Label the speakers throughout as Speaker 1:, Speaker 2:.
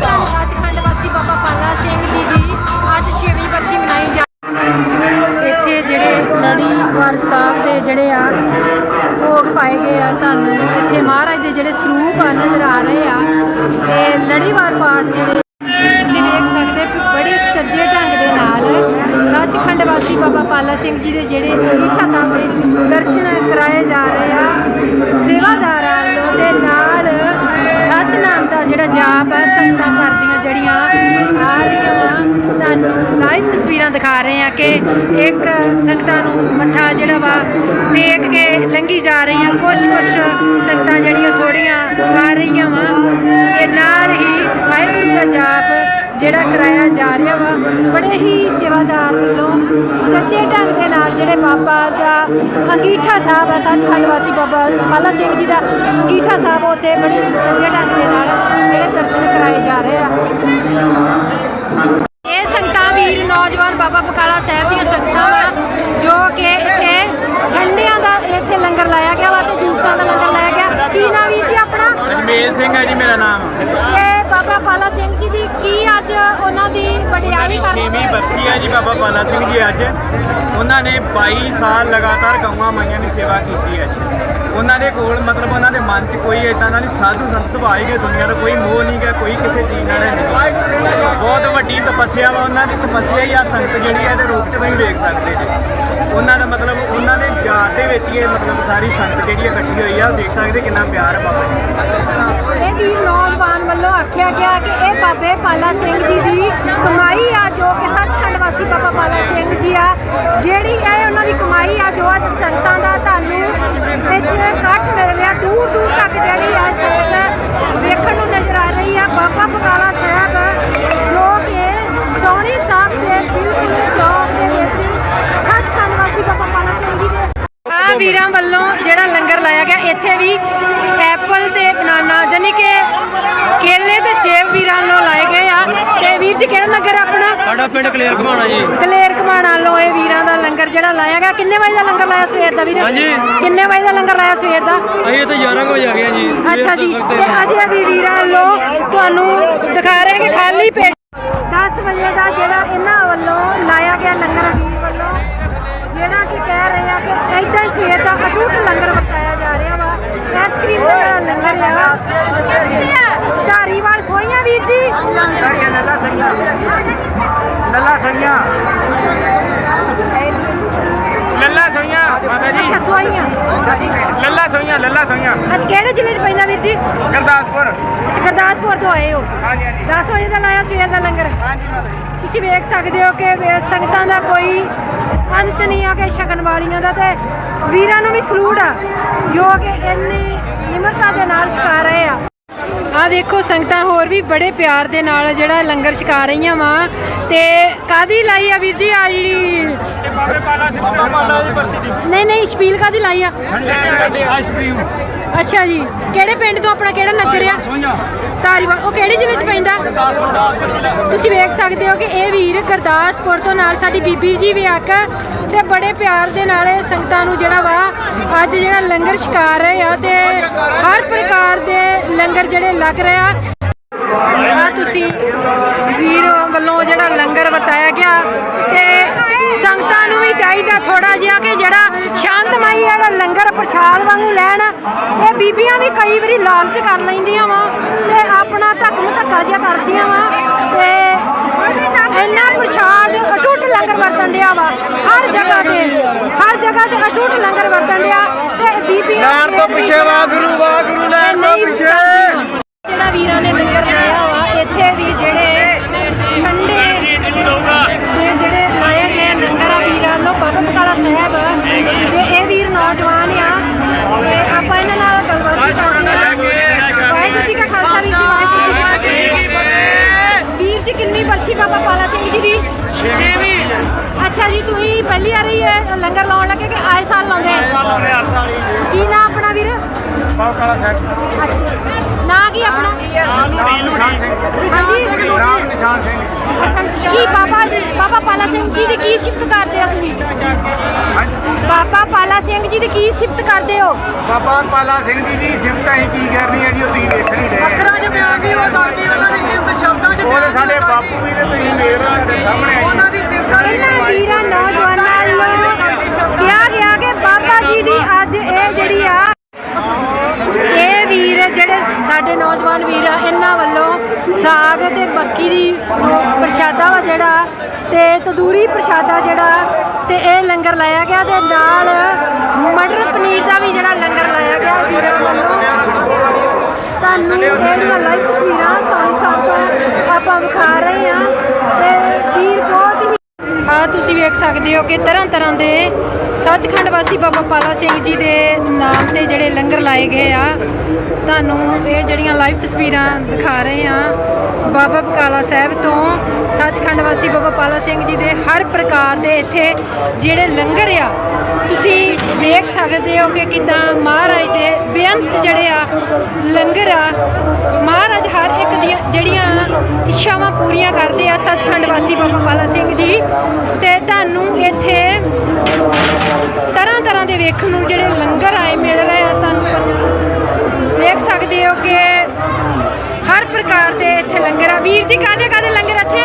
Speaker 1: ਧੰਨ ਸੱਚਖੰਡ ਵਾਸੀ ਬਾਬਾ ਪਾਲਾ ਸਿੰਘ ਜੀ ਦੀ ਅੱਜ ਛੇਵੀਂ ਬਰਸੀ ਮਨਾਈ ਜਾ ਇੱਥੇ ਜਿਹੜੇ ਲੜੀਵਾਰ ਸਾਹਿਬ ਦੇ ਜਿਹੜੇ ਆ, ਭੋਗ ਪਾਏ ਗਏ ਆ ਤੁਹਾਨੂੰ। ਇੱਥੇ ਮਹਾਰਾਜ ਦੇ ਜਿਹੜੇ ਸਰੂਪ ਆ, ਨਜ਼ਰ ਆ ਰਹੇ ਆ। ਤੇ ਲੜੀਵਾਰ ਪਾਠ ਜਿਹੜੇ ਤੁਸੀਂ ਵੇਖ ਸਕਦੇ ਹੋ ਕਿ ਬੜੇ ਸੱਜੇ ਢੰਗ ਦੇ ਨਾਲ ਸੱਚਖੰਡ ਵਾਸੀ ਬਾਬਾ ਪਾਲਾ ਸਿੰਘ ਜੀ ਦੇ ਜਿਹੜੇ ਅੰਗੀਠਾ ਸਾਹਿਬ ਦੇ ਦਰਸ਼ਨ ਕਰਾਏ ਜਾ ਰਹੇ ਆ। ਦਾ ਸੰਗਤਾਂ ਕਰਦੀਆਂ ਜਿਹੜੀਆਂ ਆ ਰਹੀਆਂ ਵਾ। ਤੁਹਾਨੂੰ ਲਾਈਵ ਤਸਵੀਰਾਂ ਦਿਖਾ ਰਹੇ ਆ ਕਿ ਇੱਕ ਸੰਗਤਾਂ ਨੂੰ ਮੱਥਾ ਜਿਹੜਾ ਵਾ ਟੇਕ ਕੇ ਲੰਗੀ ਜਾ ਰਹੀਆਂ ਕੁਛ ਕੁਛ ਸੰਗਤਾਂ ਜਿਹੜੀਆਂ ਥੋੜੀਆਂ ਕਰ ਰਹੀਆਂ ਵਾ। ਤੇ ਨਾਲ ਹੀ ਵਾਹਿਗੁਰੂ ਦਾ ਜਾਪ ਜਿਹੜਾ ਕਰਾਇਆ ਜਾ ਰਿਹਾ ਵਾ। ਬੜੇ ਹੀ ਸੇਵਾਦਾਰ ਵੱਲੋਂ ਸੱਚੇ ਢੰਗ ਦੇ ਨਾਲ ਬਾਬਾ ਦਾ ਅੰਗੀਠਾ ਸਾਹਿਬ ਹੈ ਸੱਚਖੰਡ ਵਾਸੀ ਬਾਬਾ ਪਾਲਾ ਸਿੰਘ ਜੀ ਦਾ ਅੰਗੀਠਾ ਸਾਹਿਬ ਉੱਤੇ ਬੜੇ ਸੱਚੇ ਢੰਗ ਦੇ ਨਾਲ ਜਿਹੜੇ ਦਰਸ਼ਨ ਕਰਾਏ ਜਾ ਰਹੇ ਆ। ਇਹ ਸੰਗਤਾਂ ਵੀਰ ਨੌਜਵਾਨ ਬਾਬਾ ਬਕਾਲਾ ਸਾਹਿਬ ਦੀਆਂ ਸੰਗਤਾਂ ਵਾ ਜੋ ਕਿ ਇੱਥੇ ਠੰਡਿਆਂ ਦਾ ਇੱਥੇ ਲੰਗਰ ਲਾਇਆ ਗਿਆ ਵਾ ਤੇ ਜੂਸਾਂ ਦਾ ਲੰਗਰ ਲਾਇਆ ਗਿਆ। ਕੀ ਨਾਮ ਵੀਰ ਜੀ ਆਪਣਾ?
Speaker 2: ਅਜਮੇਰ ਸਿੰਘ ਹੈ ਜੀ ਮੇਰਾ ਨਾਮ।
Speaker 1: ਤੇ ਬਾਬਾ ਪਾਲਾ ਸਿੰਘ ਜੀ ਦੀ ਕੀ ਅੱਜ ਉਹਨਾਂ ਦੀ
Speaker 2: ਛੇਵੀਂ ਬਰਸੀ ਹੈ ਜੀ ਬਾਬਾ ਪਾਲਾ ਸਿੰਘ ਜੀ ਅੱਜ। ਉਹਨਾਂ ਨੇ 22 ਸਾਲ ਲਗਾਤਾਰ ਗਊਆਂ ਮਾਈਆਂ ਦੀ ਸੇਵਾ ਕੀਤੀ ਹੈ ਜੀ। ਉਹਨਾਂ ਦੇ ਕੋਲ ਮਤਲਬ ਉਹਨਾਂ ਦੇ ਮਨ 'ਚ ਕੋਈ ਇਦਾਂ ਦਾ ਨਹੀਂ ਸਾਧੂ ਸੰਤ ਸੁਭਾਅ ਹੀ ਕਿ ਦੁਨੀਆ ਦਾ ਕੋਈ ਮੋਹ ਨਹੀਂ ਗਾ ਕੋਈ ਕਿਸੇ ਚੀਜ਼ ਨਾਲ ਨਹੀਂ। ਬਹੁਤ ਵੱਡੀ ਤਪੱਸਿਆ ਵਾ ਉਹਨਾਂ ਦੀ ਤਪੱਸਿਆ ਹੀ ਆ ਸੰਗਤ ਜਿਹੜੀ ਹੈ ਇਹਦੇ ਰੂਪ 'ਚ ਤੁਸੀਂ ਵੇਖ ਸਕਦੇ ਜੀ। ਉਹਨਾਂ ਦਾ ਮਤਲਬ ਉਹਨਾਂ ਦੇ ਯਾਦ ਦੇ ਵਿੱਚ ਹੀ ਇਹ ਮਤਲਬ ਸਾਰੀ ਸੰਗਤ ਜਿਹੜੀ ਇਕੱਠੀ ਹੋਈ ਆ ਦੇਖ ਸਕਦੇ ਕਿੰਨਾ ਪਿਆਰ ਬਾਬਾ ਜੀ।
Speaker 1: ਇਹ ਵੀਰ ਨੌਜਵਾਨ ਵੱਲੋਂ ਆਖਿਆ ਗਿਆ ਕਿ ਬਾਬੇ ਪਾਲਾ ਸਿੰਘ ਜੀ ਦੀ ਕਮਾਈ ਆ, ਜੋ ਕਿ ਸੱਚਖੰਡ ਵਾਸੀ ਬਾਬਾ ਪਾਲਾ ਸਿੰਘ ਜੀ ਆ। ਜਿਹੜੀ ਇਹ ਉਹਨਾਂ ਦੀ ਕਮਾਈ ਆ, ਜੋ ਅੱਜ ਸੰਗਤਾਂ ਦਾ ਤੁਹਾਨੂੰ ਇੱਥੇ ਇਕੱਠ ਮਿਲ ਰਿਹਾ, ਦੂਰ ਦੂਰ ਤੱਕ ਜਿਹੜੀ ਆ ਸੰਗਤ ਵੇਖਣ ਨੂੰ ਨਜ਼ਰ ਆ ਰਹੀ ਆ, ਬਾਬਾ ਬਕਾਲਾ ਸਾਹਿਬ, ਜੋ ਕਿ ਸੋਹਣੀ ਸਾਹਿਬ ਦੇ ਬਿਲਕੁਲ ਚੌਕ ਦੇ ਵਿੱਚ ਸੱਚਖੰਡ ਵਾਸੀ ਬਾਬਾ ਪਾਲਾ ਸਿੰਘ ਜੀ ਦੇ ਆ ਵੀਰਾਂ ਵੱਲੋਂ ਜਿਹੜਾ ਲੰਗਰ ਲਾਇਆ ਗਿਆ, ਇੱਥੇ ਵੀ ਐਪਲ ਤੇ ਬਨਾਨਾ ਜਾਨੀ ਕਿ ਕੇਲੇ ਤੇ ਸੇਬ ਵੀਰਾਂ ਵੱਲੋਂ ਲਾਏ ਗਏ ਆ ਤੇ ਵੀਰ ਜੀ ਕਿਹੜਾ ਲੰਗਰ ਆਪਣਾ
Speaker 2: ਸਾਡਾ ਪਿੰਡ ਕਲੀਅਰ ਘਮਾਣਾ ਜੀ।
Speaker 1: ਕਲੇਰ ਕਮਾਣਾ ਵੱਲੋਂ ਇਹ ਵੀਰਾਂ ਦਾ ਲੰਗਰ ਜਿਹੜਾ ਲਾਇਆ ਗਿਆ। ਕਿੰਨੇ ਵਜੇ ਦਾ ਲੰਗਰ ਲਾਇਆ ਸਵੇਰ ਦਾ ਵੀਰ?
Speaker 2: ਹਾਂਜੀ।
Speaker 1: ਕਿੰਨੇ ਵਜੇ ਦਾ ਲੰਗਰ ਲਾਇਆ ਸਵੇਰ ਦਾ?
Speaker 2: ਅਸੀਂ ਤਾਂ 11 ਵਜੇ ਆ ਗਏ ਜੀ।
Speaker 1: ਅੱਛਾ ਜੀ। ਤੇ ਅਜੇ ਵੀ ਵੀਰਾਂ ਵੱਲੋਂ ਤੁਹਾਨੂੰ ਦਿਖਾ ਰਹੇ ਕਿ ਖਾਲੀ ਪੇਟ 10 ਵਜੇ ਦਾ ਜਿਹੜਾ ਇਹਨਾਂ ਵੱਲੋਂ ਲਾਇਆ ਗਿਆ ਲੰਗਰ ਵੀਰ ਵੱਲੋਂ
Speaker 2: ਲੱਲਾ ਸਈਆਂ ਲੱਲਾ ਸਈਆਂ।
Speaker 1: ਅੱਜ ਕਿਹੜੇ ਜ਼ਿਲ੍ਹੇ 'ਚ ਪੈਂਦਾ ਵੀਰ ਜੀ?
Speaker 2: ਗੁਰਦਾਸਪੁਰ।
Speaker 1: ਅਸੀਂ ਗੁਰਦਾਸਪੁਰ ਤੋਂ ਆਏ ਹੋ।
Speaker 2: ਹਾਂਜੀ ਹਾਂਜੀ।
Speaker 1: 10 ਵਜੇ ਦਾ ਲਾਇਆ ਸਵੇਰ ਦਾ ਲੰਗਰ।
Speaker 2: ਹਾਂਜੀ ਮਾਤਾ ਜੀ
Speaker 1: ਤੁਸੀਂ ਵੇਖ ਸਕਦੇ ਹੋ ਕਿ ਵੇ- ਸੰਗਤਾਂ ਦਾ ਕੋਈ ਅੰਤ ਨਹੀਂ ਆ ਕਿ ਛਕਣ ਵਾਲੀਆਂ ਦਾ ਤੇ ਵੀਰਾਂ ਨੂੰ ਵੀ ਸਲੂਟ ਆ ਜੋ ਕਿ ਇੰਨੀ ਨਿਮਰਤਾ ਦੇ ਨਾਲ ਛਕਾ ਰਹੇ ਆ। ਆ ਦੇਖੋ ਸੰਗਤਾਂ ਹੋਰ ਵੀ ਬੜੇ ਪਿਆਰ ਦੇ ਨਾਲ ਜਿਹੜਾ ਲੰਗਰ ਛਕਾ ਰਹੀਆਂ ਵਾ ਤੇ ਕਾਦੀ ਲਾਈ ਆ ਵੀਰ ਜੀ ਆ ਜਿਹੜੀ?
Speaker 2: ਬਾਬੇ ਪਾਲਾ ਸਿੰਘ ਬਾਬਾ ਪਾਲਾ ਦੀ ਬਰਸੀ ਦੀ।
Speaker 1: ਨਹੀਂ ਨਹੀਂ ਸ਼ਪੀਲ ਕਾਦੀ ਲਾਈ ਆ?
Speaker 2: ਆਈਸਕ੍ਰੀਮ
Speaker 1: ਅੱਛਾ ਜੀ ਕਿਹੜੇ ਪਿੰਡ ਤੋਂ ਆਪਣਾ ਕਿਹੜਾ ਨਗਰ ਆ?
Speaker 2: ਸੋਈਆਂ
Speaker 1: ਧਾਰੀਵਾਲ ਉਹ ਕਿਹੜੇ ਜ਼ਿਲ੍ਹੇ 'ਚ ਪੈਂਦਾ? ਤੁਸੀਂ ਵੇਖ ਸਕਦੇ ਹੋ ਕਿ ਇਹ ਵੀਰ ਗੁਰਦਾਸਪੁਰ ਤੋਂ ਨਾਲ ਸਾਡੀ ਬੀਬੀ ਜੀ ਵੀ ਆਕ ਤੇ ਬੜੇ ਪਿਆਰ ਦੇ ਨਾਲ ਇਹ ਸੰਗਤਾਂ ਨੂੰ ਜਿਹੜਾ ਵਾ ਅੱਜ ਜਿਹੜਾ ਲੰਗਰ ਛਕਾ ਰਹੇ ਆ ਤੇ ਹਰ ਪ੍ਰਕਾਰ ਦੇ ਲੰਗਰ ਜਿਹੜੇ ਲੱਗ ਰਿਹਾ ਆ। ਤੁਸੀਂ ਵੀਰ ਵੱਲੋਂ ਜਿਹੜਾ ਲੰਗਰ ਵਰਤਾਇਆ ਗਿਆ ਤੇ ਸੰਗਤਾਂ ਨੂੰ ਵੀ ਚਾਹੀਦਾ ਥੋੜਾ ਜਿਹਾ ਕਿ ਜਿਹੜਾ ਸ਼ਾਂਤਮਈ ਜਿਹੜਾ ਲੰਗਰ ਪ੍ਰਸ਼ਾਦ ਵਾਂਗੂ ਲੈਣ। ਇਹ ਬੀਬੀਆਂ ਵੀ ਕਈ ਵਾਰੀ ਲਾਲਚ ਕਰ ਲੈਂਦੀਆਂ ਵਾ ਤੇ ਆਪਣਾ ਧੱਕਮ ਧੱਕਾ ਜਿਹਾ ਕਰਦੀਆਂ ਵਾ ਤੇ ਇੰਨਾ ਪ੍ਰਸ਼ਾਦ ਅਟੁੱਟ ਲੰਗਰ ਵਰਤਣ ਡਿਆ ਵਾ। ਹਰ ਜਗ੍ਹਾ ਤੇ, ਹਰ ਜਗ੍ਹਾ ਤੇ ਅਟੁੱਟ ਲੰਗਰ ਵਰਤਣ ਡਿਆ।
Speaker 2: ਲੈਣ ਤੋਂ ਪਿੱਛੇ ਵਾਹਿਗੁਰੂ ਵਾਹਿਗੁਰੂ ਲੈਣ ਤੋਂ ਪਿੱਛੇ।
Speaker 1: ਜਿਹੜਾ ਵੀਰਾਂ ਨੇ ਲੰਗਰ ਲਾਇਆ ਵਾ ਇੱਥੇ ਵੀ ਜਿਹੜੇ ਬਾਬਾ
Speaker 2: ਕਾਲਾ ਸਾਹਿਬ
Speaker 1: ਅੱਛਾ। ਨਾਂ ਕੀ ਆਪਣਾ?
Speaker 2: ਆਲੂ ਢੀਲੂ
Speaker 1: ਹਾਂਜੀ
Speaker 2: ਰਾਮ ਨਿਸ਼ਾਨ ਸਿੰਘ।
Speaker 1: ਅੱਛਾ ਕੀ ਬਾਬਾ ਬਾਬਾ ਪਾਲਾ ਸਿੰਘ ਜੀ ਦੀ ਕੀ ਸਿਫਤ ਕਰਦੇ ਹੋ ਤੁਸੀਂ? ਬਾਬਾ ਪਾਲਾ ਸਿੰਘ ਜੀ ਦੀ ਕੀ ਸਿਫਤ ਕਰਦੇ ਹੋ?
Speaker 3: ਬਾਬਾ ਪਾਲਾ ਸਿੰਘ ਜੀ ਦੀ ਸਿਮਤ ਅਸੀਂ ਕੀ ਕਰਨੀ ਹੈ ਜੀ ਉਹ ਤੁਸੀਂ ਵੇਖਣ ਹੀ ਡਏ ਆ।
Speaker 2: ਚ ਬਿਆਨ ਕੀ ਉਹ ਸਾਡੀ ਉਹਨਾਂ ਦੀ ਜਿੰਦ ਸ਼ਬਦ ਸਾਡੇ ਬਾਪੂ ਵੀ ਤੇ ਤੁਸੀਂ ਦੇਖ ਰਹੇ ਹੋ ਸਾਹਮਣੇ
Speaker 3: ਉਹਨਾਂ ਦੀ ਸਿਰਫ
Speaker 1: ਇਹਨਾਂ ਵੀਰਾਂ ਨੌਜਵਾਨਾਂ ਵੱਲੋਂ ਕਿਹਾ ਗਿਆ ਕਿ ਬਾਬਾ ਜੀ ਦੀ ਅੱਜ ਇਹ ਜਿਹੜੀ ਆ ਸਾਡੇ ਨੌਜਵਾਨ ਵੀਰ ਆ ਇਹਨਾਂ ਵੱਲੋਂ ਸਾਗ ਤੇ ਮੱਕੀ ਦੀ ਪ੍ਰਸ਼ਾਦਾ ਵਾ ਜਿਹੜਾ, ਤੇ ਤੰਦੂਰੀ ਪ੍ਰਸ਼ਾਦਾ ਜਿਹੜਾ, ਤੇ ਇਹ ਲੰਗਰ ਲਾਇਆ ਗਿਆ ਤੇ ਨਾਲ ਮਟਰ ਪਨੀਰ ਦਾ ਵੀ ਜਿਹੜਾ ਲੰਗਰ ਲਾਇਆ ਗਿਆ ਵੀਰਾਂ ਵੱਲੋਂ। ਤੁਹਾਨੂੰ ਜਿਹੜੀਆਂ ਲਾਈਵ ਤਸਵੀਰਾਂ ਸੋਨੀ ਸਾਹਿਬ ਤੋਂ ਆਪਾਂ ਵਿਖਾ ਰਹੇ ਹਾਂ ਤੇ ਆ ਤੁਸੀਂ ਵੇਖ ਸਕਦੇ ਹੋ ਕਿ ਤਰ੍ਹਾਂ ਤਰ੍ਹਾਂ ਦੇ ਸੱਚਖੰਡ ਵਾਸੀ ਬਾਬਾ ਪਾਲਾ ਸਿੰਘ ਜੀ ਦੇ ਨਾਮ ਤੇ ਜਿਹੜੇ ਲੰਗਰ ਲਾਏ ਗਏ ਆ। ਤੁਹਾਨੂੰ ਇਹ ਜਿਹੜੀਆਂ ਲਾਈਵ ਤਸਵੀਰਾਂ ਦਿਖਾ ਰਹੇ ਆ ਬਾਬਾ ਬਕਾਲਾ ਸਾਹਿਬ ਤੋਂ ਸੱਚਖੰਡ ਵਾਸੀ ਬਾਬਾ ਪਾਲਾ ਸਿੰਘ ਜੀ ਦੇ ਹਰ ਪ੍ਰਕਾਰ ਦੇ ਇੱਥੇ ਜਿਹੜੇ ਲੰਗਰ ਆ, ਤੁਸੀਂ ਵੇਖ ਸਕਦੇ ਹੋ ਕਿ ਕਿਦਾਂ ਮਹਾਰਾਜ ਦੇ ਬੇਅੰਤ ਜਿਹੜੇ ਆ, ਲੰਗਰ ਆ। ਮਹਾਰਾਜ ਹਰ ਇੱਕ ਦੀਆਂ ਜਿਹੜੀਆਂ ਇੱਛਾਵਾਂ ਪੂਰੀਆਂ ਕਰਦੇ ਆ ਸੱਚਖੰਡ ਵਾਸੀ ਬਾਬਾ ਪਾਲਾ ਸਿੰਘ ਜੀ। ਤਰ੍ਹਾਂ ਨੂੰ ਜਿਹੜੇ ਲੰਗਰ ਆਏ ਮਿਲ ਰਹੇ ਆ, ਤੁਹਾਨੂੰ ਦੇਖ ਸਕਦੇ ਹੋ ਕਿ ਹਰ ਪ੍ਰਕਾਰ ਦੇ ਇੱਥੇ ਲੰਗਰ ਆ। ਵੀਰ ਜੀ ਕਾਦੇ ਕਾਦੇ ਲੰਗਰ ਇੱਥੇ?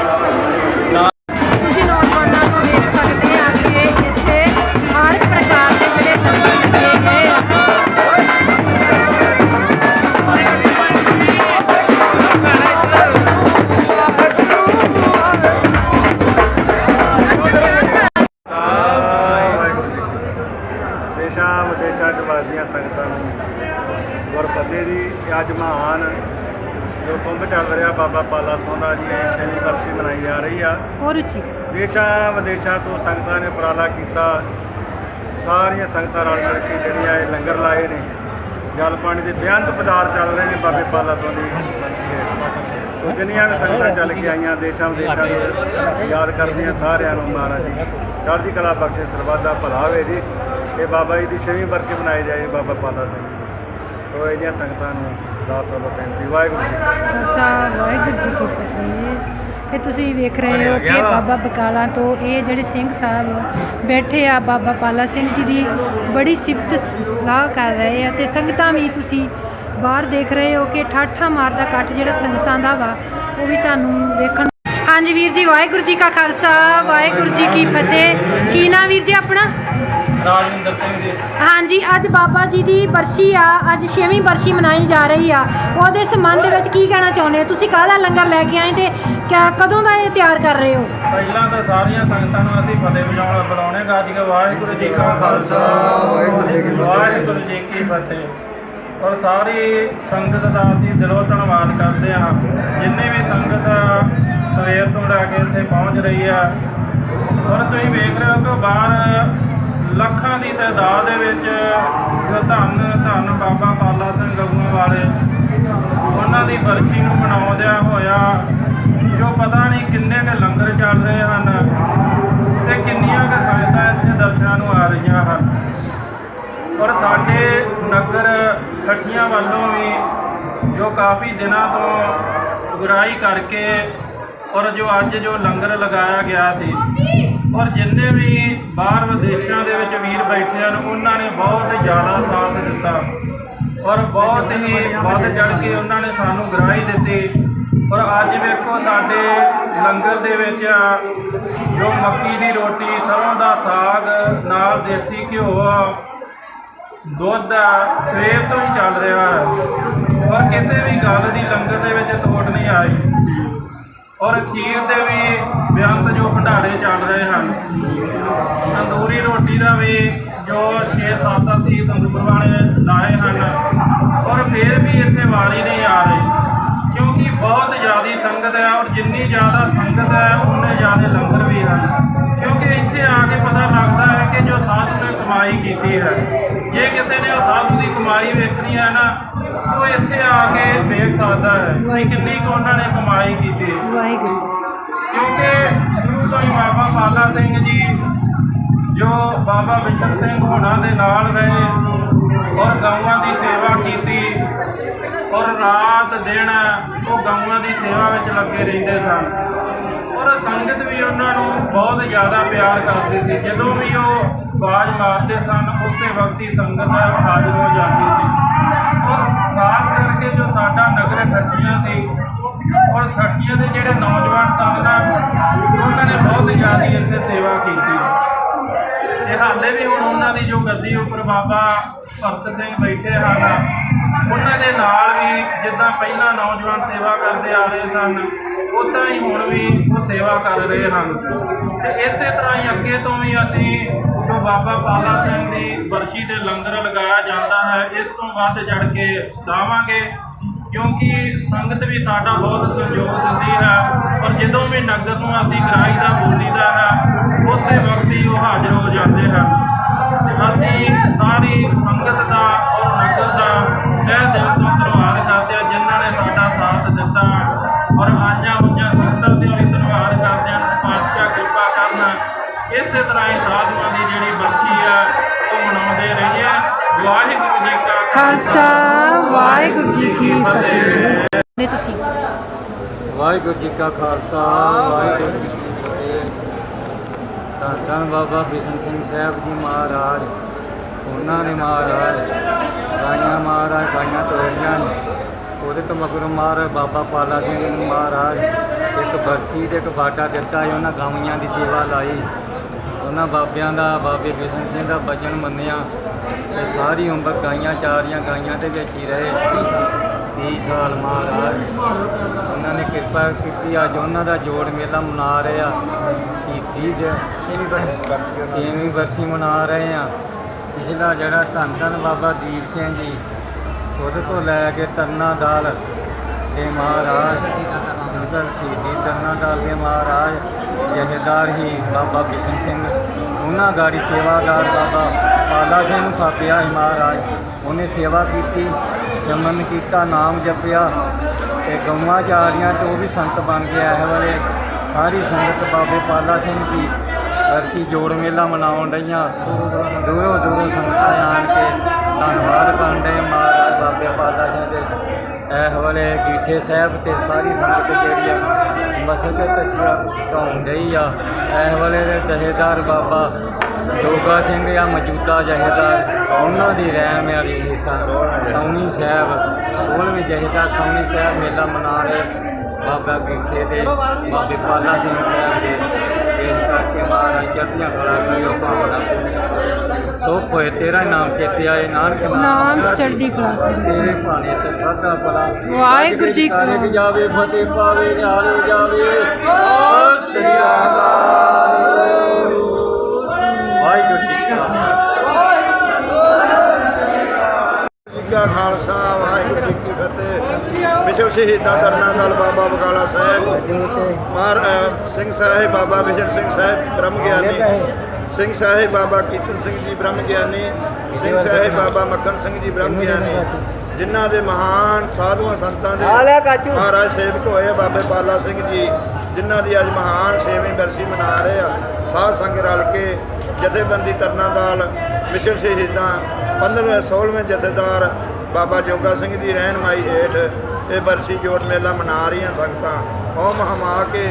Speaker 4: ਸੋਨਾ ਜੀ ਦੀ ਸ਼ਨੀ ਬਰਸੀ ਮਨਾਈ ਜਾ ਰਹੀ ਆ।
Speaker 1: ਹੋਰ ਉੱਚੀ।
Speaker 4: ਦੇਸ਼ਾਂ ਵਿਦੇਸ਼ਾਂ ਤੋਂ ਸੰਗਤਾਂ ਨੇ ਉਪਰਾਲਾ ਕੀਤਾ। ਸਾਰੀਆਂ ਸੰਗਤਾਂ ਰਲ ਮਿਲ ਕੇ ਜਿਹੜੀਆਂ ਇਹ ਲੰਗਰ ਲਾਏ ਨੇ। ਜਲ ਪਾਣੀ ਦੇ ਬੇਅੰਤ ਪਦਾਰਥ ਚੱਲ ਰਹੇ ਨੇ ਬਾਬੇ ਪਾਲਾ ਸੋਨਾ ਹੈ ਸੋ ਜਿੰਨੀਆਂ ਵੀ ਸੰਗਤਾਂ ਚੱਲ ਕੇ ਆਈਆਂ ਦੇਸ਼ਾਂ ਵਿਦੇਸ਼ਾਂ ਨੂੰ ਯਾਦ ਕਰਦੀਆਂ ਸਾਰਿਆਂ ਨੂੰ ਮਹਾਰਾਜ ਜੀ। ਚੜ੍ਹਦੀ ਕਲਾ ਬਖਸ਼ੇ ਸਰਬੱਤ ਭਲਾ ਹੋਵੇ ਜੀ। ਤੇ ਬਾਬਾ ਜੀ ਦੀ ਛੇਵੀਂ ਬਰਸੀ ਮਨਾਈ ਜਾਏ ਬਾਬਾ ਪਾਲਾ ਸਿੰਘ ਸੋ ਇਹਦੀਆਂ ਸੰਗਤਾਂ ਨੂੰ ਦਾਸ ਵੱਲੋਂ ਬੇਨਤੀ ਵਾਹਿਗੁਰੂ ਜੀ ਕਾ
Speaker 1: ਖਾਲਸਾ ਵਾਹਿਗੁਰੂ ਜੀ ਕੀ ਫਤਿਹ। ਇਹ ਤੁਸੀਂ ਵੇਖ ਰਹੇ ਹੋ ਕਿ ਬਾਬਾ ਬਕਾਲਾ ਤੋਂ ਇਹ ਜਿਹੜੇ ਸਿੰਘ ਸਾਹਿਬ ਬੈਠੇ ਆ ਬਾਬਾ ਪਾਲਾ ਸਿੰਘ ਜੀ ਦੀ ਬੜੀ ਸਿਫਤ ਸਲਾਹ ਕਰ ਰਹੇ ਆ ਤੇ ਸੰਗਤਾਂ ਵੀ ਤੁਸੀਂ ਬਾਹਰ ਦੇਖ ਰਹੇ ਹੋ ਕਿ ਠਾਠਾ ਮਾਰਦਾ ਇਕੱਠ ਜਿਹੜਾ ਸੰਗਤਾਂ ਦਾ ਵਾ ਉਹ ਵੀ ਤੁਹਾਨੂੰ ਦੇਖਣ ਹਾਂਜੀ ਵੀਰ ਜੀ ਵਾਹਿਗੁਰੂ ਜੀ ਕਾ ਖਾਲਸਾ ਵਾਹਿਗੁਰੂ ਜੀ ਕੀ ਫਤਿਹ। ਕੀ ਨਾਮ ਵੀਰ ਜੀ ਆਪਣਾ?
Speaker 2: ਰਾਜਵਿੰਦਰ ਸਿੰਘ ਜੀ
Speaker 1: ਹਾਂਜੀ ਅੱਜ ਬਾਬਾ ਜੀ ਦੀ ਬਰਸ਼ੀ ਆ ਅੱਜ 6ਵੀਂ ਬਰਸ਼ੀ ਮਨਾਈ ਜਾ ਰਹੀ ਆ। ਉਹਦੇ ਸੰਬੰਧ ਵਿੱਚ ਕੀ ਕਹਿਣਾ ਚਾਹੁੰਦੇ ਹੋ? ਤੁਸੀਂ ਕਾਹਦਾ ਲੰਗਰ ਲੈ ਕੇ ਆਏ ਤੇ ਕਿਆ ਕਦੋਂ ਦਾ ਇਹ ਤਿਆਰ ਕਰ ਰਹੇ ਹੋ?
Speaker 5: ਪਹਿਲਾਂ ਤਾਂ ਸਾਰੀਆਂ ਸੰਗਤਾਂ ਨੂੰ ਅਸੀਂ ਫਤਿਹ ਵਜਾਉਣ ਬੁਲਾਉਣੇ ਗੱਜ ਕੇ ਵਾਹਿਗੁਰੂ ਜੀ ਕਾ ਖਾਲਸਾ। ਵਾਹਿਗੁਰੂ ਜੀ ਕੀ ਵਾਹਿਗੁਰੂ ਜੀ ਕੀ ਫਤਿਹ। ਔਰ ਸਾਰੀ ਸੰਗਤ ਦਾ ਅਸੀਂ ਦਿਲੋਂ ਧੰਨਵਾਦ ਕਰਦੇ ਹਾਂ। ਜਿੰਨੇ ਵੀ ਸੰਗਤ ਸਵੇਰ ਤੋਂ ਲੈ ਕੇ ਇੱਥੇ ਪਹੁੰਚ ਰਹੀ ਆ ਔਰ ਤੁਸੀਂ ਵੇਖ ਰਹੇ ਹੋ ਕਿ ਬਾਹਰ ਲੱਖਾਂ ਦੀ ਤਾਦਾਦ ਦੇ ਵਿੱਚ ਜੋ ਧੰਨ ਧੰਨ ਬਾਬਾ ਪਾਲਾ ਸਿੰਘ ਗੱਗੂਆਂ ਵਾਲੇ। ਉਹਨਾਂ ਦੀ ਬਰਸੀ ਨੂੰ ਮਨਾਉਂਦਿਆਂ ਹੋਇਆ ਜੋ ਪਤਾ ਨਹੀਂ ਕਿੰਨੇ ਕੁ ਲੰਗਰ ਚੱਲ ਰਹੇ ਹਨ ਤੇ ਕਿੰਨੀਆਂ ਕੁ ਸੰਗਤਾਂ ਇੱਥੇ ਦਰਸ਼ਨਾਂ ਨੂੰ ਆ ਰਹੀਆਂ ਹਨ। ਔਰ ਸਾਡੇ ਨਗਰ ਠੱਠੀਆਂ ਵੱਲੋਂ ਵੀ ਜੋ ਕਾਫੀ ਦਿਨਾਂ ਤੋਂ ਗੁਰਾਈ ਕਰਕੇ ਔਰ ਜੋ ਅੱਜ ਜੋ ਲੰਗਰ ਲਗਾਇਆ ਗਿਆ ਸੀ ਔਰ ਜਿੰਨੇ ਵੀ ਬਾਹਰ ਵਿਦੇਸ਼ਾਂ ਦੇ ਵਿੱਚ ਵੀਰ ਬੈਠੇ ਹਨ ਉਹਨਾਂ ਨੇ ਬਹੁਤ ਜ਼ਿਆਦਾ ਸਾਥ ਦਿੱਤਾ। ਔਰ ਬਹੁਤ ਹੀ ਵੱਧ ਚੜ ਕੇ ਉਹਨਾਂ ਨੇ ਸਾਨੂੰ ਗਰਾਹੀ ਦਿੱਤੀ। ਔਰ ਅੱਜ ਵੇਖੋ ਸਾਡੇ ਲੰਗਰ ਦੇ ਵਿੱਚ ਜੋ ਮੱਕੀ ਦੀ ਰੋਟੀ ਸਰੋਂ ਦਾ ਸਾਗ ਨਾਲ ਦੇਸੀ ਘਿਓ ਆ, ਦੁੱਧ ਆ, ਸਵੇਰ ਤੋਂ ਹੀ ਚੱਲ ਰਿਹਾ ਹੈ। ਔਰ ਕਿਸੇ ਵੀ ਗੱਲ ਦੀ ਲੰਗਰ ਦੇ ਵਿੱਚ ਤੋੜ ਨਹੀਂ ਆਈ। ਔਰ ਖੀਰ ਦੇ ਵੀ ਬੇਅੰਤ ਜੋ ਭੰਡਾਰੇ ਚੱਲ ਰਹੇ ਹਨ। ਤੰਦੂਰੀ ਰੋਟੀ ਦਾ ਵੀ ਜੋ 6-7 ਅਸੀਂ ਤੰਦੂਰ ਵਾਲੇ ਲਾਏ ਹਨ, ਔਰ ਫਿਰ ਵੀ ਇੱਥੇ ਵਾਰੀ ਨਹੀਂ ਆ ਰਹੀ, ਕਿਉਂਕਿ ਬਹੁਤ ਜ਼ਿਆਦੀ ਸੰਗਤ ਹੈ ਔਰ ਜਿੰਨੀ ਜ਼ਿਆਦਾ ਸੰਗਤ ਹੈ, ਉਨੇ ਜ਼ਿਆਦਾ ਲੰਗਰ ਵੀ ਹਨ। ਕਿਉਂਕਿ ਇੱਥੇ ਆ ਕੇ ਪਤਾ ਲੱਗਦਾ ਹੈ ਕਿ ਜੋ ਸਾਧੂ ਨੇ ਕਮਾਈ ਕੀਤੀ ਹੈ, ਜੇ ਕਿਸੇ ਨੇ ਉਹ ਸਾਧੂ ਦੀ ਕਮਾਈ ਵੇਖਣੀ ਹੈ ਨਾ, ਉਹ ਇੱਥੇ ਆ ਕੇ ਵੇਖ ਸਕਦਾ ਹੈ ਕਿ ਕਿੰਨੀ ਕੁ ਉਹਨਾਂ ਨੇ ਕਮਾਈ ਕੀਤੀ।
Speaker 1: ਵਾਹਿਗੁਰੂ।
Speaker 5: ਬਾਬਾ ਸਿੰਘ ਜੀ, ਜੋ ਬਾਬਾ ਵਿਚਨ ਸਿੰਘ ਹੋਣਾ ਦੇ ਨਾਲ ਰਹੇ ਔਰ ਗਊਆਂ ਦੀ ਸੇਵਾ ਕੀਤੀ ਔਰ ਰਾਤ ਦਿਨ ਉਹ ਗਊਆਂ ਦੀ ਸੇਵਾ ਵਿੱਚ ਲੱਗੇ ਰਹਿੰਦੇ ਸਨ। ਔਰ ਸੰਗਤ ਵੀ ਉਹਨਾਂ ਨੂੰ ਬਹੁਤ ਜ਼ਿਆਦਾ ਪਿਆਰ ਕਰਦੀ ਸੀ। ਜਦੋਂ ਵੀ ਉਹ ਆਵਾਜ਼ ਮਾਰਦੇ ਸਨ, ਉਸੇ ਵਕਤ ਹੀ ਸੰਗਤ ਹਾਜ਼ਰ ਹੋ ਜਾਂਦੀ ਸੀ। ਔਰ ਖਾਸ ਕਰਕੇ ਜੋ ਸਾਡਾ ਨਗਰ ਠੱਠੀਆਂ ਸੀ, ਔਰ ਸਾਖੀਆਂ ਦੇ ਜਿਹੜੇ ਨੌਜਵਾਨ ਸੰਗਤ ਨਾ ਉਹਨਾਂ ਨੇ ਬਹੁਤ ਜ਼ਿਆਦਾ ਇੱਥੇ ਸੇਵਾ ਕੀਤੀ। ਤੇ ਹਾਲੇ ਵੀ ਹੁਣ ਉਹਨਾਂ ਦੀ ਜੋ ਗੱਦੀ ਉੱਪਰ ਬਾਬਾ ਭਗਤ ਸਿੰਘ ਬੈਠੇ ਹਨ, ਉਹਨਾਂ ਦੇ ਨਾਲ ਵੀ ਜਿੱਦਾਂ ਪਹਿਲਾਂ ਨੌਜਵਾਨ ਸੇਵਾ ਕਰਦੇ ਆ ਰਹੇ ਸਨ, ਉਦਾਂ ਹੀ ਹੁਣ ਵੀ ਉਹ ਸੇਵਾ ਕਰ ਰਹੇ ਹਨ। ਤੇ ਇਸੇ ਤਰ੍ਹਾਂ ਹੀ ਅੱਗੇ ਤੋਂ ਵੀ ਅਸੀਂ ਜੋ ਬਾਬਾ ਪਾਲਾ ਸਿੰਘ ਦੀ ਬਰਸ਼ੀ ਦੇ ਲੰਗਰ ਲਗਾਇਆ ਜਾਂਦਾ ਹੈ, ਇਸ ਤੋਂ ਵੱਧ ਚੜ ਕੇ ਲਾਵਾਂਗੇ। ਕਿਉਂਕਿ ਸੰਗਤ ਵੀ ਸਾਡਾ ਬਹੁਤ ਸਹਿਯੋਗ ਦਿੰਦੀ ਹੈ ਔਰ ਜਦੋਂ ਵੀ ਨਗਰ ਨੂੰ ਅਸੀਂ ਗਰਾਈ ਦਾ ਬੋਲੀਦਾ ਹੈ, ਉਸੇ ਵਕਤ ਹੀ ਉਹ ਹਾਜ਼ਰ ਹੋ ਜਾਂਦੇ ਹਨ। ਤੇ ਅਸੀਂ ਸਾਰੀ ਸੰਗਤ ਦਾ ਔਰ ਨਗਰ ਦਾ ਤਹਿ ਦਿਲ ਤੋਂ ਧੰਨਵਾਦ ਕਰਦੇ ਹਾਂ, ਜਿਨ੍ਹਾਂ ਨੇ ਸਾਡਾ ਸਾਥ ਦਿੱਤਾ ਔਰ ਆਈਆਂ ਹੋਈਆਂ ਸੰਗਤਾਂ ਦੇ ਵੀ ਧੰਨਵਾਦ ਕਰਦੇ ਹਾਂ ਪਾਤਸ਼ਾਹ ਕਿਰਪਾ ਕਰਨਾ। ਇਸੇ ਤਰ੍ਹਾਂ ਹੀ ਸਾਧੂਆਂ ਦੀ ਜਿਹੜੀ ਬਰਖੀ ਆ ਉਹ ਮਨਾਉਂਦੇ ਰਹੀਏ। ਵਾਹਿਗੁਰੂ ਜੀ ਕਾ
Speaker 1: ਖਾਲਸਾ ਵਾਹਿਗੁਰੂ ਜੀ ਕੀ ਫਤਿਹ। ਨੇ ਤੁਸੀਂ?
Speaker 3: ਵਾਹਿਗੁਰੂ ਜੀ ਕਾ ਖਾਲਸਾ ਵਾਹਿਗੁਰੂ ਜੀ ਕੀ ਫਤਿਹ। ਧੰਨ ਬਾਬਾ ਬਿਸ਼ਨ ਸਿੰਘ ਸਾਹਿਬ ਜੀ ਮਹਾਰਾਜ ਉਹਨਾਂ ਨੇ ਮਹਾਰਾਜ ਗਾਈਆਂ ਮਹਾਰਾਜ ਗਾਈਆਂ ਤੋੜੀਆਂ ਨੇ। ਉਹਦੇ ਤੋਂ ਮਗਰੋਂ ਮਹਾਰਾਜ ਬਾਬਾ ਪਾਲਾ ਸਿੰਘ ਨੂੰ ਮਹਾਰਾਜ ਇੱਕ ਬਰਸੀ ਤੇ ਇੱਕ ਬਾਟਾ ਦਿੱਤਾ ਉਹਨਾਂ ਗਾਵੀਆਂ ਦੀ ਸੇਵਾ ਲਾਈ। ਉਹਨਾਂ ਬਾਬਿਆਂ ਦਾ ਬਾਬੇ ਬਿਸ਼ਨ ਸਿੰਘ ਦਾ ਬਚਨ ਮੰਨਿਆ। ਤੇ ਸਾਰੀ ਉਮਰ ਗਾਈਆਂ ਚਾਰੀਆਂ ਗਾਈਆਂ ਦੇ ਵਿੱਚ ਹੀ ਰਹੇ। 30 ਸਾਲ ਮਹਾਰਾਜ ਉਹਨਾਂ ਨੇ ਕਿਰਪਾ ਕੀਤੀ ਅੱਜ ਉਹਨਾਂ ਦਾ ਜੋੜ ਮੇਲਾ ਮਨਾ ਰਹੇ ਆ। ਸ਼ਹੀਦੀ ਦੇ ਛੇਵੀਂ ਬਰਸੀ ਮਨਾ ਰਹੇ ਆ। ਪਿਛਲਾ ਜਿਹੜਾ ਧੰਨ ਧੰਨ ਬਾਬਾ ਦੀਪ ਸਿੰਘ ਜੀ ਉਹਦੇ ਤੋਂ ਲੈ ਕੇ ਤਰਨਾ ਦਲ ਤੇ ਮਹਾਰਾਜ ਅੰਦਰ ਸ਼ਹੀਦੀ ਤਰਨਾ ਦਲ ਦੇ ਮਹਾਰਾਜ ਜਹੇਦਾਰ ਹੀ ਬਾਬਾ ਬਿਸ਼ਨ ਸਿੰਘ ਉਹਨਾਂ ਗਾੜੀ ਸੇਵਾਦਾਰ ਬਾਬਾ ਬਾਲਾ ਸਿੰਘ ਨੂੰ ਥਾਪਿਆ ਸੀ ਮਹਾਰਾਜ। ਉਹਨੇ ਸੇਵਾ ਕੀਤੀ ਜਮਨ ਕੀਤਾ, ਨਾਮ ਜਪਿਆ ਤੇ ਗਊਆਂ ਚਾਰੀਆਂ ਤੇ ਉਹ ਵੀ ਸੰਤ ਬਣ ਗਿਆ ਇਹ ਵਾਲੇ। ਸਾਰੀ ਸੰਗਤ ਬਾਬੇ ਬਾਲਾ ਸਿੰਘ ਦੀ ਵਰਸੀ ਜੋੜ ਮੇਲਾ ਮਨਾਉਣ ਰਹੀਆਂ ਦੂਰੋਂ ਦੂਰੋਂ ਸੰਗਤਾਂ ਆਣ ਕੇ ਧੰਨਵਾਦ ਕਰਨ ਡਏ ਮਹਾਰਾਜ ਬਾਬੇ ਬਾਲਾ ਸਿੰਘ ਦੇ। ਇਹ ਵੇਲੇ ਗੀਠੇ ਸਾਹਿਬ ਤੇ ਸਾਰੀ ਸੰਗਤ ਜਿਹੜੀ ਆ ਮਸਜਿਦ ਤੱਕ ਧਾਉਣ ਡਈ ਆ। ਇਹ ਵਾਲੇ ਦੇ ਦਹੇਦਾਰ ਬਾਬਾ ਜੋਗਾ ਸਿੰਘ ਆ ਮੌਜੂਦਾ ਜਹੇਦਾਰ ਉਹਨਾਂ ਦੀ ਰਹਿਮ ਵਾਲੀ ਹੇਠਾਂ ਸੌਣੀ ਸਾਹਿਬ ਸੋਲਵੇਂ ਜਹੇਦਾਰ ਸੌਣੀ ਸਾਹਿਬ ਮੇਲਾ ਮਨਾ ਰਹੇ ਬਾਬਾ ਗੀਠੇ ਦੇ ਬਾਬੇ ਪਾਲਾ ਸਿੰਘ ਸਾਹਿਬ ਦੇ ਇਸ ਕਰਕੇ ਮਹਾਰਾਜ ਚੜ੍ਹਦੀਆਂ ਕਲਾ ਕਰਿਓ ਭਾਵਨਾ ਸੋ ਹੋਏ ਤੇਰਾ ਨਾਮ ਚੇਤੇ ਆਏ ਨਾਨਕ
Speaker 1: ਨਾਮ ਚੜ੍ਹਦੀ ਕਲਾ ਕਰੇ।
Speaker 3: ਤੇਰੇ ਭਾਣੇ ਸੇ ਖਾਦਾ ਭਲਾ।
Speaker 1: ਵਾਹਿਗੁਰੂ ਜੀ ਕਾ-
Speaker 3: ਜਾਵੇ ਫਤਿਹ ਪਾਵੇ ਨਿਹਾਰੇ ਜਾਵੇ। ਸ੍ਰੀ ਅਕਾਲ। ਜੀ ਕਾ
Speaker 6: ਖਾਲਸਾ ਵਾਹਿਗੁਰੂ ਜੀ ਕੀ ਫਤਿਹ। ਵਿਸ਼ਵ ਸ਼ਹੀਦਾਂ ਦਰਨਾ ਦਲ ਬਾਬਾ ਬਕਾਲਾ ਸਾਹਿਬ ਮਾਰ ਸਿੰਘ ਸਾਹਿਬ ਬਾਬਾ ਵਿਜਨ ਸਿੰਘ ਸਾਹਿਬ ਬ੍ਰਹਮ ਗਿਆਨੀ ਸਿੰਘ ਸਾਹਿਬ ਬਾਬਾ ਕੀਰਤਨ ਸਿੰਘ ਜੀ ਬ੍ਰਹਮ ਗਿਆਨੀ ਸਿੰਘ ਸਾਹਿਬ ਬਾਬਾ ਮੱਖਣ ਸਿੰਘ ਜੀ ਬ੍ਰਹਮ ਗਿਆਨੀ ਜਿਨ੍ਹਾਂ ਦੇ ਮਹਾਨ ਸਾਧੂਆਂ ਸੰਤਾਂ ਦੇ ਮਹਾਰਾਜ ਸੇਵਕ ਹੋਏ ਬਾਬੇ ਪਾਲਾ ਸਿੰਘ ਜੀ। ਜਿਨ੍ਹਾਂ ਦੀ ਅੱਜ ਮਹਾਨ ਛੇਵੀਂ ਬਰਸੀ ਮਨਾ ਰਹੇ ਆ, ਸਾਧ ਸੰਗ ਰਲ ਕੇ ਜਥੇਬੰਦੀ ਤਰਨਾਦਾਲ ਵਿਸ਼ਵ ਸ਼ਹੀਦਾਂ 15ਵੇਂ 16ਵੇਂ ਜਥੇਦਾਰ ਬਾਬਾ ਜੋਗਾ ਸਿੰਘ ਦੀ ਰਹਿਨਮਾਈ ਹੇਠ ਇਹ ਬਰਸੀ ਜੋੜ ਮੇਲਾ ਮਨਾ ਰਹੀਆਂ ਸੰਗਤਾਂ। ਉਹ ਹਮਾ ਕੇ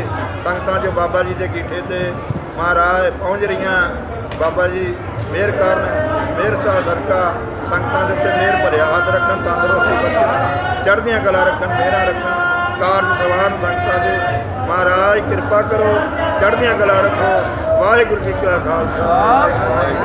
Speaker 6: ਸੰਗਤਾਂ ਜੋ ਬਾਬਾ ਜੀ ਦੇ ਕੀਠੇ ਤੇ ਮਹਾਰਾਜ ਪਹੁੰਚ ਰਹੀਆਂ। ਬਾਬਾ ਜੀ ਮਿਹਰ ਕਰਨ, ਮਿਹਰ ਚਾ ਸਰਕਾ ਸੰਗਤਾਂ ਦੇ ਉੱਤੇ ਮਿਹਰ ਭਰਿਆ ਹੱਥ ਰੱਖਣ, ਤੰਦਰੁਸਤੀ ਬਖਸ਼ਣ, ਚੜ੍ਹਦੀਆਂ ਕਲਾ ਰੱਖਣ, ਮਿਹਰਾਂ ਰੱਖਣ, ਕਾਰਜ ਸਵਾਨ ਸੰਗਤਾਂ ਦੇ ਮਹਾਰਾਜ ਕਿਰਪਾ ਕਰੋ ਚੜ੍ਹਦੀਆਂ ਕਲਾ ਰੱਖੋ। ਵਾਹਿਗੁਰੂ ਜੀ ਕਾ ਖਾਲਸਾ।